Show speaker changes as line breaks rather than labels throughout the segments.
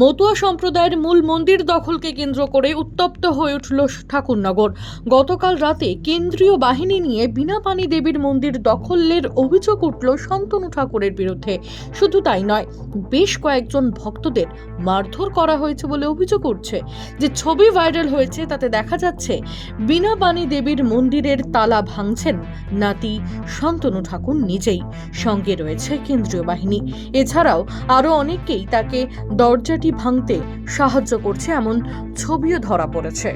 মতুয়া সম্প্রদায়ের মূল মন্দির দখলকে কেন্দ্র করে উত্তপ্ত হয়ে উঠল ঠাকুরনগর। গতকাল রাতে কেন্দ্রীয় বাহিনী নিয়ে বিনা বিনাপানি দেবীর মন্দির দখলের অভিযোগ উঠল শান্তনু ঠাকুরের বিরুদ্ধে। শুধু তাই নয়, বেশ কয়েকজন ভক্তদের মারধর করা হয়েছে বলে অভিযোগ উঠছে। যে ছবি ভাইরাল হয়েছে, তাতে দেখা যাচ্ছে বিনা বিনাপানি দেবীর মন্দিরের তালা ভাঙছেন নাতি শান্তনু ঠাকুর নিজেই। সঙ্গে রয়েছে কেন্দ্রীয় বাহিনী। এছাড়াও আরও অনেকেই তাকে দরজাটি ভাঙতে সাহায্য করছে এমন ছবিও ধরা পড়েছে।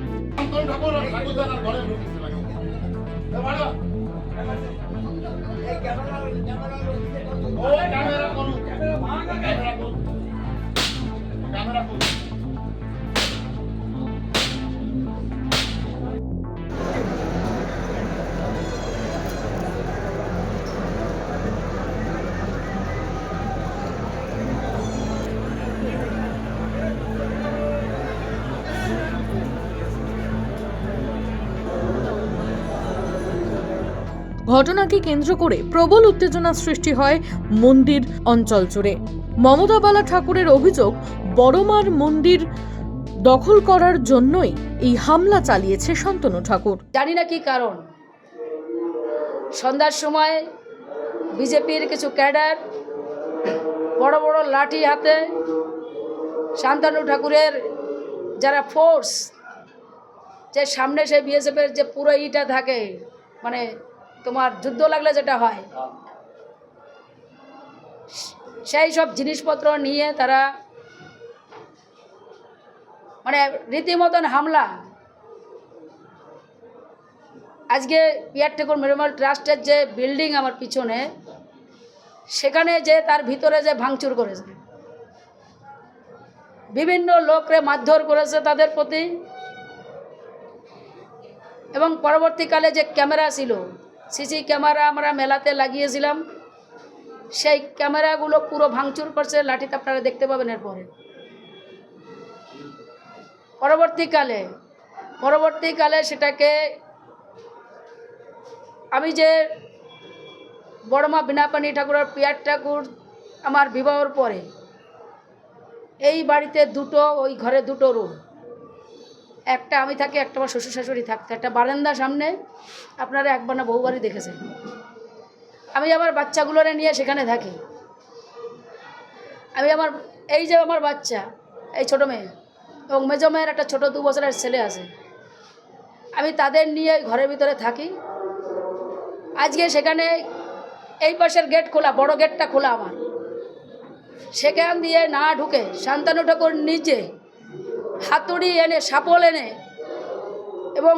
ঘটনাকে কেন্দ্র করে প্রবল উত্তেজনা সৃষ্টি হয় মন্দির অঞ্চল জুড়ে। মমতা বালা ঠাকুরের অভিযোগ, বড়মার মন্দির দখল করার জন্যই এই হামলা চালিয়েছে শান্তনু ঠাকুর।
জানি না কি কারণ। সন্ধ্যার সময় বিজেপির কিছু ক্যাডার বড় বড় লাঠি হাতে শান্তানু ঠাকুরের যারা ফোর্স যে সামনে সে বিএসএফের যে পুরো ইটা থাকে মানে তোমার যুদ্ধ লাগলে যেটা হয়। সেই সব জিনিসপত্র নিয়ে তারা মানে রীতিমতন হামলা। আজকে পিয়ার ঠাকুর মেরুমাল ট্রাস্টের যে বিল্ডিং আমার পিছনে, সেখানে যে তার ভিতরে যে ভাঙচুর করেছে। বিভিন্ন লোকরে মারধর করেছে তাদের প্রতি। এবং পরবর্তীকালে যে ক্যামেরা ছিল সিসি ক্যামেরা আমরা মেলাতে লাগিয়েছিলাম। সেই ক্যামেরাগুলো পুরো ভাঙচুর করছে, লাঠিতে আপনারা দেখতে পাবেন এরপরে। পরবর্তীকালে পরবর্তীকালে সেটাকে আমি যে বড়মা বিনাপানি ঠাকুরের পিয়ার ঠাকুর আমার বিবাহর পরে, এই বাড়িতে দুটো, ওই ঘরে দুটো রুম। একটা আমি থাকি, একটা আমার শ্বশুর শাশুড়ি থাকতো। একটা বারান্দা সামনে, আপনারা একবার না বহুবারই দেখেছেন। আমি আমার বাচ্চাগুলোরে নিয়ে সেখানে থাকি। আমি আমার, এই যে আমার বাচ্চা, এই ছোটো মেয়ে, এবং মেজো মেয়ের একটা ছোটো দু বছরের ছেলে আছে। আমি তাদের নিয়ে ঘরের ভিতরে থাকি। আজকে সেখানে এই পাশের গেট খোলা, বড় গেটটা খোলা আমার। সেখান দিয়ে না ঢুকে, শান্তানু ঠাকুর নিজে হাতুড়ি এনে সাপল এনে এবং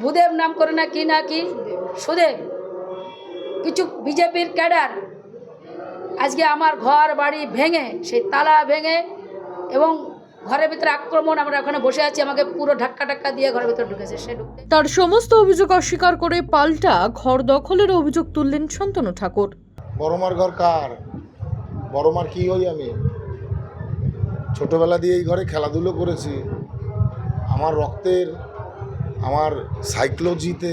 ভূদেব নাম করে না কি না কি সুদেব কিছু বিজেপির ক্যাডার আজকে আমার ঘর বাড়ি ভেঙে সেই তালা ভেঙে এবং ঘরের ভিতরে আক্রমণ আমরা ওখানে বসে আছি আমাকে পুরো ধাক্কা টাক্কা দিয়ে ঘরের ভিতরে ঢুকেছে সে ঢুকতে
তার সমস্ত অভিযোগ অস্বীকার করে পাল্টা ঘর দখলের অভিযোগ তুললেন শান্তনু ঠাকুর।
বড়মার ঘর কার? বড়মার কি হই আমি? ছোটবেলা দিয়ে এই ঘরে খেলাধুলো করেছি। আমার রক্তের, আমার সাইকোলজিতে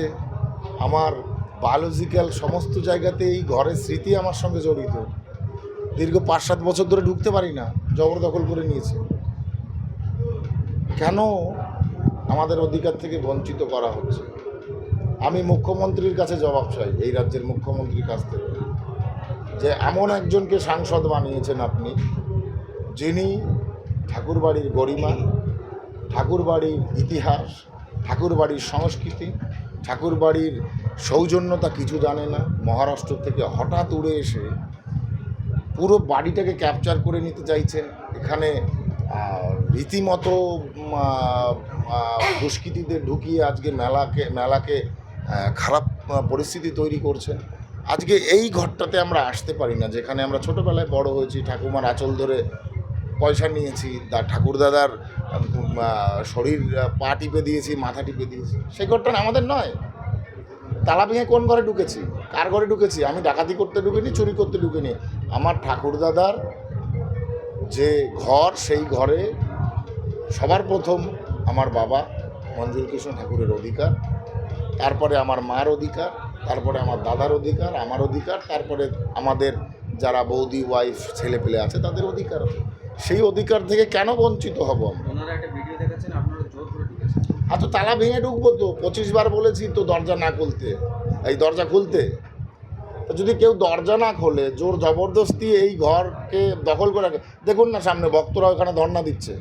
আমার বায়োলজিক্যাল সমস্ত জায়গাতে এই ঘরের স্মৃতি আমার সঙ্গে জড়িত। দীর্ঘ পাঁচ সাত বছর ধরে ঢুকতে পারি না জবরদখল করে নিয়েছে। কেন আমাদের অধিকার থেকে বঞ্চিত করা হচ্ছে? আমি মুখ্যমন্ত্রীর কাছে জবাব চাই এই রাজ্যের মুখ্যমন্ত্রীর কাছ থেকে। যে এমন একজনকে সাংসদ বানিয়েছেন আপনি, যিনি ঠাকুরবাড়ির গরিমা, ঠাকুরবাড়ির ইতিহাস, ঠাকুরবাড়ির সংস্কৃতি, ঠাকুরবাড়ির সৌজন্যতা কিছু জানে না। মহারাষ্ট্র থেকে হঠাৎ উড়ে এসে পুরো বাড়িটাকে ক্যাপচার করে নিতে চাইছেন। এখানে রীতিমতো দুষ্কৃতীদের ঢুকিয়ে আজকে মেলাকে মেলাকে খারাপ পরিস্থিতি তৈরি করছেন। আজকে এই ঘরটাতে আমরা আসতে পারি না। যেখানে আমরা ছোটোবেলায় বড় হয়েছি, ঠাকুমার আঁচল ধরে পয়সা নিয়েছি দা ঠাকুরদাদার উম, শরীর পা টিপে দিয়েছি মাথা টিপে দিয়েছি। সেই ঘরটা আমাদের নয়। তালা ভেঙে কোন ঘরে ঢুকেছি? কার ঘরে ঢুকেছি? আমি ডাকাতি করতে ঢুকিনি চুরি করতে ঢুকিনি। আমার ঠাকুরদাদার যে ঘর সেই ঘরে সবার প্রথম আমার বাবা মঞ্জুর কৃষ্ণ ঠাকুরের অধিকার তারপরে আমার মার অধিকার তারপরে আমার দাদার অধিকার আমার অধিকার তারপরে আমাদের যারা বৌদি ওয়াইফ ছেলে পেলে আছে তাদের অধিকার আছে। সেই অধিকার থেকে কেন বঞ্চিত হব তো তালা ভেঙে ঢুকবো তো পঁচিশ বার বলেছি তো দরজা না খুলতে। এই দরজা খুলতে। তো যদি কেউ দরজা না খোলে জোর জবরদস্তি এই ঘরকে দখল করে রাখে। দেখুন না সামনে ভক্তরা ওখানে ধর্ণা দিচ্ছে।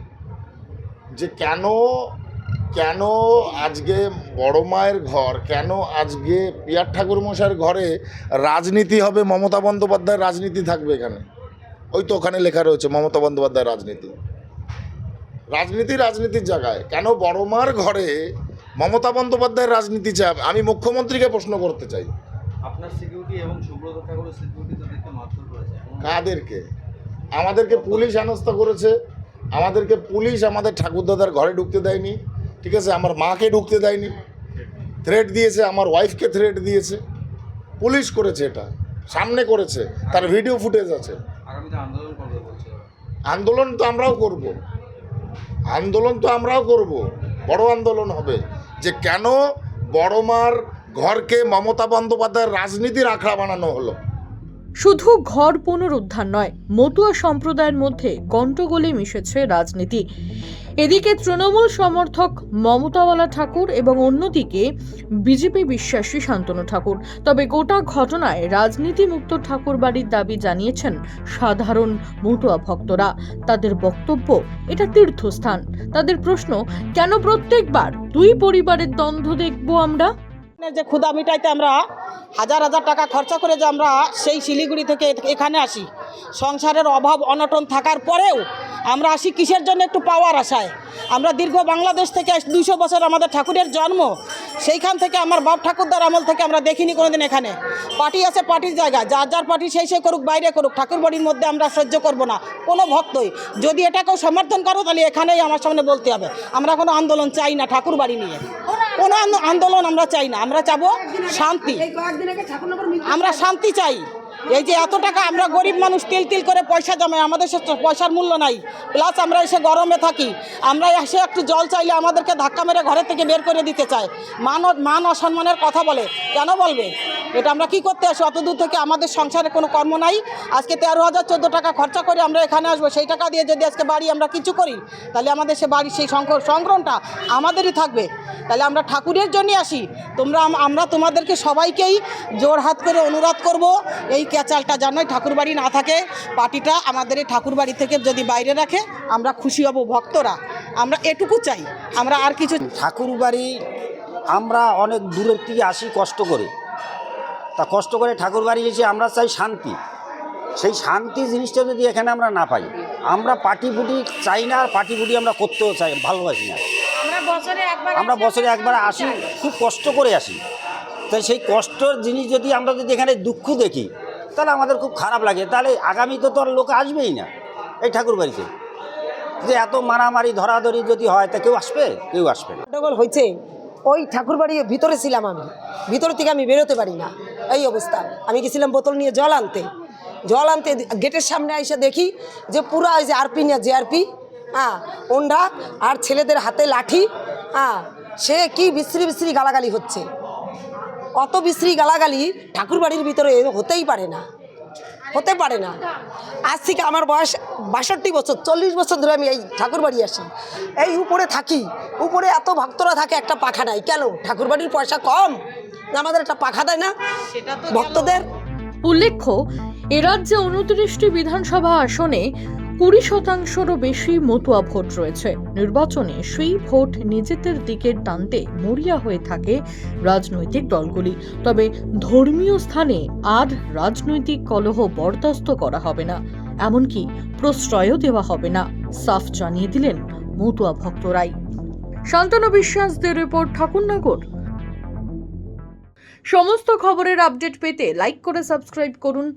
যে কেন কেন আজকে বড় মায়ের ঘর কেন আজকে পিয়ার ঠাকুর মশাইয়ের ঘরে রাজনীতি হবে মমতা বন্দ্যোপাধ্যায়ের রাজনীতি থাকবে এখানে? ওই তো ওখানে লেখা রয়েছে মমতা বন্দ্যোপাধ্যায়ের রাজনীতি। রাজনীতি রাজনীতির জায়গায়। কেন বড় মার ঘরে মমতা বন্দ্যোপাধ্যায়ের রাজনীতি চায় আমি মুখ্যমন্ত্রীকে প্রশ্ন করতে চাই।
আপনার সিকিউরিটি এবং সুব্রত ঠাকুরের সিকিউরিটি তাদেরকে মারধর করেছে।
কাদেরকে? আমাদেরকে পুলিশ হেনস্থা করেছে। আমাদেরকে পুলিশ আমাদের ঠাকুরদাদার ঘরে ঢুকতে দেয়নি। ঠিক আছে আমার মাকে ঢুকতে দেয়নি। থ্রেট দিয়েছে আমার ওয়াইফকে থ্রেট দিয়েছে। পুলিশ করেছে এটা। সামনে করেছে। তার ভিডিও ফুটেজ আছে
আগামীতে আন্দোলন করবে বলছে ওরা।
আন্দোলন তো আমরাও করব। আন্দোলন তো আমরাও করব। বড় আন্দোলন হবে। যে কেন বড়মার ঘরকে মমতা বন্দ্যোপাধ্যায়ের রাজনীতির আখড়া বানানো হলো?
শুধু ঘর পুনরুদ্ধার নয়, মতুয়া সম্প্রদায়ের মধ্যে গণ্ডগোলে মিশেছে রাজনীতি। এদিকে তৃণমূল সমর্থক মমতাওয়ালা ঠাকুর এবং অন্যদিকে বিজেপি বিশ্বাসী শান্তনু ঠাকুর। তবে গোটা ঘটনায় রাজনীতি মুক্ত ঠাকুর বাড়ির দাবি জানিয়েছেন সাধারণ মতুয়া ভক্তরা। তাদের বক্তব্য, এটা তীর্থস্থান। তাদের প্রশ্ন, কেন প্রত্যেকবার দুই পরিবারের দ্বন্দ্ব দেখব আমরা?
যে ক্ষুদা মিটাইতে আমরা হাজার হাজার টাকা খরচা করে যে আমরা সেই শিলিগুড়ি থেকে এখানে আসি। সংসারের অভাব অনটন থাকার পরেও আমরা আসি কিসের জন্য একটু পাওয়ার আশায়? আমরা দীর্ঘ বাংলাদেশ থেকে দুশো বছর আমাদের ঠাকুরের জন্ম, সেইখান থেকে আমার বাপ ঠাকুরদার আমল থেকে আমরা দেখিনি কোনোদিন এখানে। পার্টি আছে, পার্টির জায়গা, যার যার পার্টি সেই সেই করুক, বাইরে করুক, ঠাকুর বাড়ির মধ্যে আমরা সহ্য করব না, কোনো ভক্তই যদি এটাকেও সমর্থন করো, তাহলে এখানেই আমার সামনে বলতে হবে, আমরা কোনো আন্দোলন চাই না ঠাকুর বাড়ি নিয়ে। কোনো আন্দো- আন্দোলন আমরা চাই না, আমরা চাবো শান্তি। আমরা শান্তি চাই। এই যে এত টাকা আমরা গরিব মানুষ তিল তিল করে পয়সা জমাই, আমাদের সে পয়সার মূল্য নাই। প্লাস আমরা এসে গরমে থাকি। আমরা এসে একটু জল চাইলে আমাদেরকে ধাক্কা মেরে ঘরের থেকে বের করে দিতে চায়। মান মান অসম্মানের কথা বলে। কেন বলবে? এটা আমরা কি করতে আসি? অত দূর থেকে আমাদের সংসারে কোনো কর্ম নাই। আজকে তেরো হাজার চোদ্দ টাকা খরচা করে আমরা এখানে আসব। সেই টাকা দিয়ে যদি আজকে বাড়ি আমরা কিছু করি, তাহলে আমাদের সে বাড়ির সেই সংকট সংগ্রামটা আমাদেরই থাকবে। তাহলে আমরা ঠাকুরের জন্যই আসি। তোমরা আমরা তোমাদেরকে সবাইকেই জোর হাত করে অনুরোধ করব, এই ক্যাচালটা জানোই ঠাকুর বাড়ি না থাকে পার্টিটা আমাদের এই ঠাকুর বাড়ি থেকে যদি বাইরে রাখে আমরা খুশি হব ভক্তরা। আমরা এটুকু চাই আমরা আর কিছু
ঠাকুর বাড়ি আমরা অনেক দূরের থেকে আসি কষ্ট করে। তা কষ্ট করে ঠাকুর বাড়ি এসে আমরা চাই শান্তি। সেই শান্তি জিনিসটা যদি এখানে আমরা না পাই আমরা পার্টি ফুটি চাই না আর পার্টি ফুটি আমরা করতেও চাই ভালোবাসি না।
আমরা বছরে একবার
আমরা বছরে একবার আসি খুব কষ্ট করে আসি। তাই সেই কষ্টর জিনিস যদি আমরা যদি এখানে দুঃখ দেখি তাহলে আমাদের খুব খারাপ লাগে। তাহলে আগামীতে তো আর লোক আসবেই না। এই ঠাকুর বাড়িতে। যে এত মারামারি, ধরাধরি যদি হয়, তা কেউ আসবে? কেউ আসবে না।
গন্ডগোল হয়েছে ওই ঠাকুরবাড়ির ভিতরে ছিলাম আমি। ভিতর থেকে আমি বেরোতে পারি না। এই অবস্থা। আমি গেছিলাম বোতল নিয়ে জল আনতে। জল আনতে গেটের সামনে এসে দেখি যে পুরা ওই যে আরপি না জেআরপি হ্যাঁ ওন্ডা আর ছেলেদের হাতে লাঠি হ্যাঁ সে কি বিশ্রী বিশ্রী গালাগালি হচ্ছে। অত বিশ্রী গালাগালি ঠাকুরবাড়ির ভিতরে হতেই পারে না। হতে পারে না। আজ থেকে আমার বয়স বাষট্টি বছর চল্লিশ বছর ধরে আমি এই ঠাকুর বাড়ি আসি। এই উপরে থাকি উপরে এত ভক্তরা থাকে একটা পাখা নাই। কেন? ঠাকুর বাড়ির পয়সা কম। আমাদের একটা পাখা দেয় না। ভক্তদের
উল্লেখ্য এ রাজ্যে উনত্রিশটি বিধানসভা আসনে কুড়ি শতাংশেরও বেশি মতুয়া ভোট রয়েছে। নির্বাচনে সেই ভোট নিজেদের দিকে টানতে মরিয়া হয়ে থাকে রাজনৈতিক দলগুলি। তবে ধর্মীয় স্থানে আর রাজনৈতিক কলহ বরদাস্ত করা হবে না। এমনকি প্রশ্রয়ও দেওয়া হবে না, সাফ জানিয়ে দিলেন মতুয়া ভক্তরাই। শান্তনু বিশ্বাসদের রিপোর্ট, ঠাকুরনগর। সমস্ত খবরের আপডেট পেতে লাইক করে সাবস্ক্রাইব করুন।